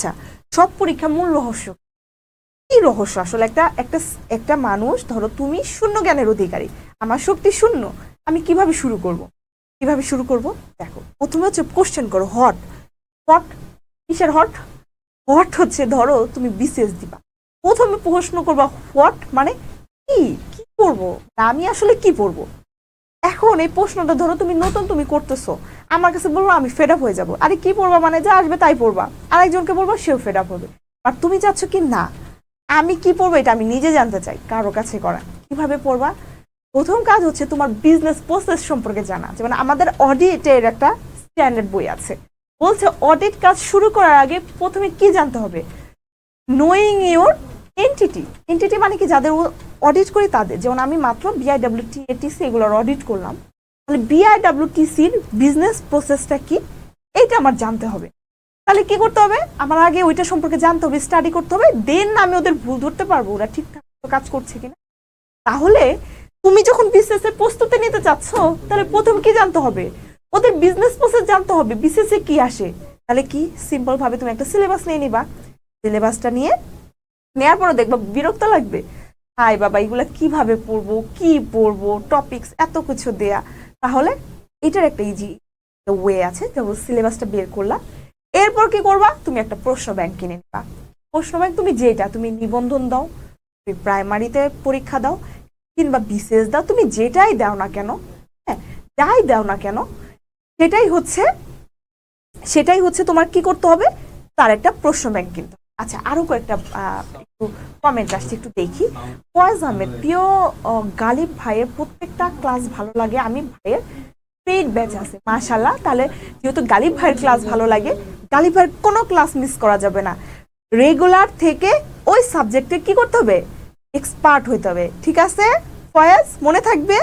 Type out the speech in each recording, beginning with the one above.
আচ্ছা সব পরীক্ষা মূল রহস্য। কি রহস্য? আসলে একটা একটা একটা মানুষ, ধরো তুমি শূন্য জ্ঞানের অধিকারী, আমার শক্তি শূন্য, আমি কীভাবে শুরু করব? কীভাবে শুরু করব? দেখো, প্রথমে হচ্ছে কোশ্চেন করো হট হট কিসের হট হট হচ্ছে ধরো তুমি বিসিএস দিবা। প্রথমে প্রশ্ন করবা হোয়াট মানে কি? কি করব? আমি আসলে কি পড়ব এখন এই প্রশ্নটা ধরো তুমি নতুন তুমি করতেছো। আমার কাছে বলব, আমি ফেড আপ হয়ে যাব। আরে কি পড়বা মানে? যা আসবে তাই পড়বা। আরেকজনকে বলব, সেও ফেড আপ হবে। আর তুমি চাচ্ছ কি? না। আমি কি পড়ব এটা আমি নিজে জানতে চাই, কারও কাছে করা। কীভাবে পড়বা? প্রথম কাজ হচ্ছে তোমার বিজনেস প্রসেস সম্পর্কে জানা। যেমন আমাদের অডিটের একটা স্ট্যান্ডার্ড বই আছে। বলছে অডিট কাজ শুরু করার আগে প্রথমে কি জানতে হবে? নোয়িং ইউর এন্টিটি এন্টিটি মানে কি? যাদের অডিট করি তাদের। যেমন আমি মাত্র বিআইডব্লিউটি এটিসি এগুলোর অডিট করলাম। তাহলে বিআইডব্লিউটিসির বিজনেস প্রসেসটা কি? এইটা আমার জানতে হবে। তাহলে কি করতে হবে? আমার আগে ওইটা সম্পর্কে জানতে হবে স্টাডি করতে হবে দেন আমি ওদের ভুল ধরতে পারব, ওরা ঠিকঠাক কাজ করছে কিনা। তাহলে তুমি যখন বিসিএস এর প্রস্তুতি নিতে চাচ্ছ, তাহলে প্রথম কি জানতে হবে? ওদের বিজনেস প্রসেস জানতে হবে বিসিএস কি আসে? তাহলে কি? সিম্পল ভাবে তুমি একটা সিলেবাস নিয়ে নিবা। সিলেবাসটা নিয়ে নেওয়ার পরে দেখবা বিরক্ত লাগবে। হাই বাবা, এগুলা কীভাবে পড়ব, কি পড়ব টপিকস এত কিছু দেয়া। তাহলে এটার একটা ইজি ওয়ে আছে যেমন সিলেবাসটা বের করলা এরপর কি করবা? তুমি একটা প্রশ্ন ব্যাংক কিনে নিবা। প্রশ্ন ব্যাংক তুমি যেটা, তুমি নিবন্ধন দাও, তুমি প্রাইমারিতে পরীক্ষা দাও, কিংবা বিসিএস দাও, তুমি যেটাই দাও না কেন হ্যাঁ যাই দাও না কেন, সেটাই হচ্ছে সেটাই হচ্ছে তোমার কি করতে হবে? তার একটা প্রশ্ন ব্যাংক কিনতে। আচ্ছা আরও কয়েকটা একটু কমেন্ট আসছে একটু দেখি। ফয়েজ আহমেদ প্রিয় গালিব ভাইয়ের প্রত্যেকটা ক্লাস ভালো লাগে। আমি ভাইয়ের পেইড ব্যাচ আছে মাশাল্লাহ তাহলে যেহেতু গালিব ভাইয়ের ক্লাস ভালো লাগে গালিব ভাইয়ের কোনো ক্লাস মিস করা যাবে না। রেগুলার থেকে ওই সাবজেক্টে কি করতে হবে? এক্সপার্ট হইতে হবে। ঠিক আছে? ফয়েজ মনে থাকবে?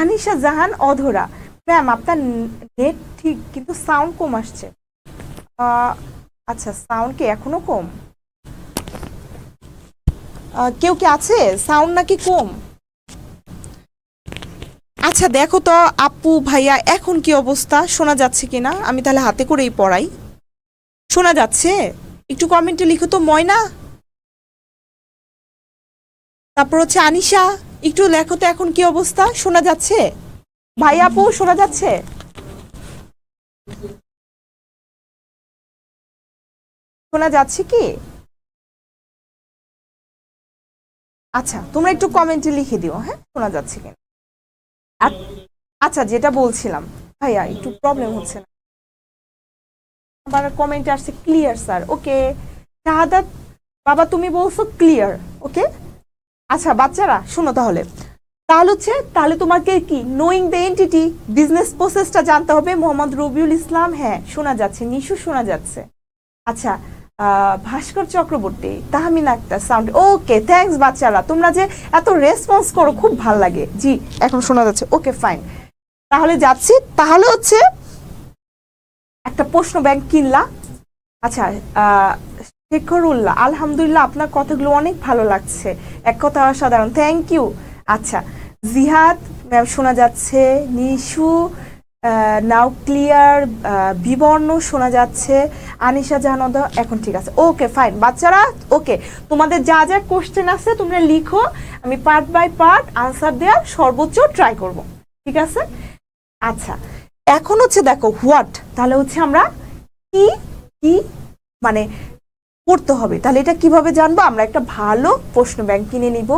আনিশা জাহান অধরা। ম্যাম আপনার নেট ঠিক কিন্তু সাউন্ড কম আসছে। আহ, আচ্ছা সাউন্ড কি এখনও কম? কেউ কি আছে? সাউন্ড নাকি কম? আচ্ছা দেখো তো, আপু, ভাইয়া, এখন কি অবস্থা? শোনা যাচ্ছে কিনা আমি তাহলে হাতে করেই পড়াই। শোনা যাচ্ছে? একটু কমেন্টে লিখো তো, ময়না। তারপর হচ্ছে আনিশা, একটু লেখো তো এখন কি অবস্থা? শোনা যাচ্ছে? ভাই আপু, শোনা যাচ্ছে? শোনা যাচ্ছে কি? আচ্ছা তোমরা একটু কমেন্টে লিখে দিও হ্যাঁ? শোনা যাচ্ছে কিনা আচ্ছা যেটা বলছিলাম, ভাইয়া, একটু প্রবলেম হচ্ছে না। আবার কমেন্টে আসছে ক্লিয়ার স্যার ওকে শাহাদাত বাবা, তুমি বলছো ক্লিয়ার ওকে আচ্ছা বাচ্চারা, শোনো তাহলে। তাহলে হচ্ছে, তাহলে তোমাকে কি নোয়িং দ্য এন্টিটি বিজনেস প্রসেসটা জানতে হবে। মোহাম্মদ রবিউল ইসলাম হ্যাঁ শোনা যাচ্ছে, নিশু শোনা যাচ্ছে। আচ্ছা Bhaskar Chakraborty, Tahmin Akhtar sound okay thanks বাচ্চারা, তোমরা যে এত রেসপন্স করো, খুব ভালো লাগে। জি, এখন শোনা যাচ্ছে ওকে ফাইন তাহলে যাচ্ছি, তাহলে হচ্ছে একটা প্রশ্ন ব্যাংক কিনলা। আচ্ছা শেখরুল্লাহ, আলহামদুলিল্লাহ আপনার কথাগুলো অনেক ভালো লাগছে। এক কথা অসাধারণ থ্যাংক ইউ আচ্ছা জিহাদ শোনা যাচ্ছে, নিশু নাও ক্লিয়ার বিবর্ণ শোনা যাচ্ছে। আনিশা জাহানদ এখন ঠিক আছে। ওকে ফাইন বাচ্চারা ওকে তোমাদের যা যা কোশ্চেন আছে, তোমরা লিখো। আমি পার্ট বাই পার্ট আনসার দেওয়ার সর্বোচ্চ ট্রাই করব। ঠিক আছে? আচ্ছা এখন হচ্ছে দেখো হোয়াট তাহলে হচ্ছে আমরা কি কি মানে পড়তে হবে? তাহলে এটা কীভাবে জানব? আমরা একটা ভালো প্রশ্ন ব্যাংক কিনে নিব।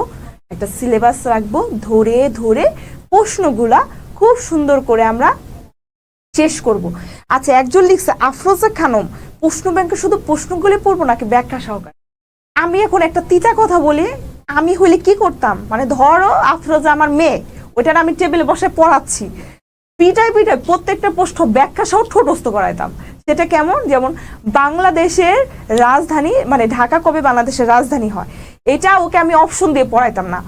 একটা সিলেবাস রাখব। ধরে ধরে প্রশ্নগুলা খুব সুন্দর করে আমরা শেষ করব। আচ্ছা একজন লিখছে, আফরোজা খানম, প্রশ্ন ব্যাংকে শুধু প্রশ্নগুলি পড়ব নাকি ব্যাখ্যা সহকারে? আমি এখন একটা তিতা কথা বলি, আমি হইলে কি করতাম? মানে ধরো আফরোজা আমার মেয়ে ওইটার আমি টেবিলে বসে পড়াচ্ছি। পিটায় পিটায় প্রত্যেকটা প্রশ্ন ব্যাখ্যা সহ ঠোঁটস্থ করাইতাম। সেটা কেমন? যেমন, বাংলাদেশের রাজধানী মানে ঢাকা কবে বাংলাদেশের রাজধানী হয়? এটা ওকে আমি অপশন দিয়ে পড়াইতাম না।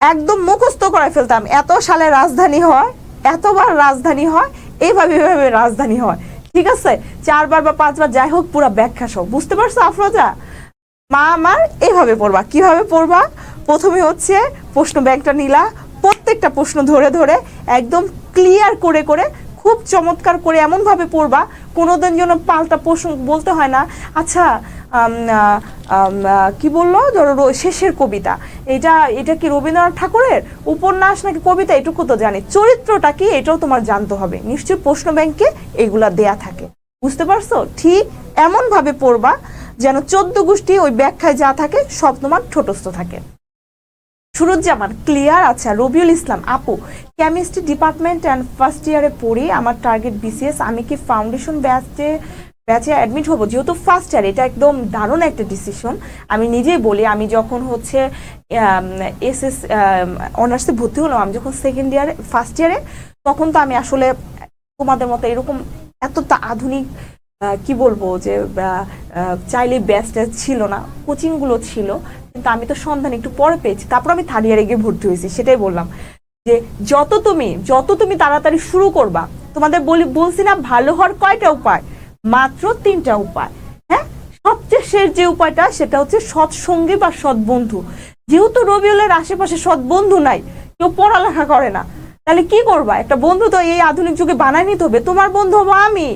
একদম মুখস্থ করাই ফেলতাম, এত সালে রাজধানী হয়, এতবার রাজধানী হয় এইভাবে এভাবে রাজধানী হয়। ঠিক আছে? চারবার বা পাঁচবার যাই হোক, পুরো ব্যাখ্যা সহ বুঝতে পারছ আফরোজা? মা আমার এভাবে পড়বা। কীভাবে পড়বা? প্রথমে হচ্ছে প্রশ্ন ব্যাগটা নিলা। প্রত্যেকটা প্রশ্ন ধরে ধরে একদম ক্লিয়ার করে করে খুব চমৎকার করে এমন ভাবে পড়বা, কোনোদিন যেন পাল্টা প্রশ্ন বলতে হয় না। আচ্ছা কি বলল? ধরো শেষের কবিতা। এটা এটা কি রবীন্দ্রনাথ ঠাকুরের? উপন্যাস নাকি কবিতা? এটুকু তো জানি। চরিত্রটা কি? এটাও তোমার জানতে হবে। নিশ্চয়ই প্রশ্ন ব্যাংকে এগুলা দেয়া থাকে। বুঝতে পারছ? ঠিক এমন ভাবে পড়বা যেন চোদ্দ গোষ্ঠী ওই ব্যাখ্যায় যা থাকে সব তোমার ছোটস্থ থাকে। সুরুজ্জামান, ক্লিয়ার আচ্ছা রবিউল ইসলাম, আপু, কেমিস্ট্রি ডিপার্টমেন্ট অ্যান্ড ফার্স্ট ইয়ারে পড়ি, আমার টার্গেট বিসিএস আমি কি ফাউন্ডেশন ব্যাচে ব্যাচে অ্যাডমিট হব? যেহেতু ফার্স্ট ইয়ার এটা একদম দারুণ একটা ডিসিশন আমি নিজেই বলি, আমি যখন হচ্ছে এস এস অনার্সে ভর্তি হলাম, আমি যখন সেকেন্ড ইয়ারে ফার্স্ট ইয়ারে তখন তো আমি আসলে তোমাদের মতো এরকম এতটা আধুনিক কি বলব যে চাইলে ব্যাচ ছিল না কোচিংগুলো ছিল, কিন্তু আমি তো সন্ধান একটু পরে পেয়েছি, তারপর আমি থার্ড ইয়ারে গিয়ে ভর্তি হয়েছি, সেটাই বললাম যে, যত তুমি যত তুমি তাড়াতাড়ি শুরু করবা, তোমাদের বলি, বলছি না, ভালো হওয়ার কয়টা উপায়? মাত্র তিনটা উপায় হ্যাঁ? সবচেয়ে শেষ যে উপায়টা, সেটা হচ্ছে সৎসঙ্গী বা সৎ বন্ধু যেহেতু রবিউলের আশেপাশে সৎ বন্ধু নাই, কেউ পড়ালেখা করে না, তাহলে কি করবা? একটা বন্ধু তো এই আধুনিক যুগে বানায় নিতে হবে, তোমার বন্ধু হব আমি।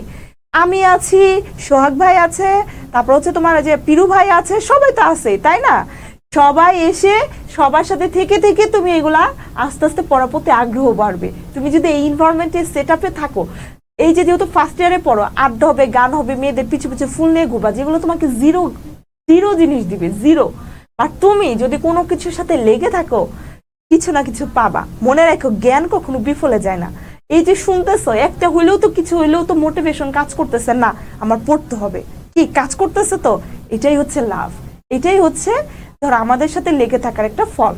আমি আছি, সোহাগ ভাই আছে, তারপর হচ্ছে তোমার যে পিরু ভাই আছে, সবাই তো আছে, তাই না? সবাই এসে সবার সাথে থেকে থেকে তুমি এগুলা আস্তে আস্তে পড়ার প্রতি আগ্রহ বাড়বে। তুমি যদি এই ইনভারনমেন্টের সেট আপে থাকো, এই যে যেহেতু ফার্স্ট ইয়ারে পড়ো, আড্ডা হবে, গান হবে, মেয়েদের পিছু পিছু ফুল নিয়ে ঘুরবা, যেগুলো তোমাকে জিরো জিরো জিনিস দিবে জিরো আর তুমি যদি কোনো কিছুর সাথে লেগে থাকো, কিছু না কিছু পাবা। মনে রাখো, জ্ঞান কখনো বিফলে যায় না। এই যে শুনতেছ, একটা হইলেও তো কিছু হইলেও তো মোটিভেশন কাজ করতেছে না, আমার পড়তে হবে। কি, কাজ করতেছে তো? এটাই হচ্ছে লাভ এটাই হচ্ছে, ধর আমাদের সাথে লেগে থাকার একটা ফল।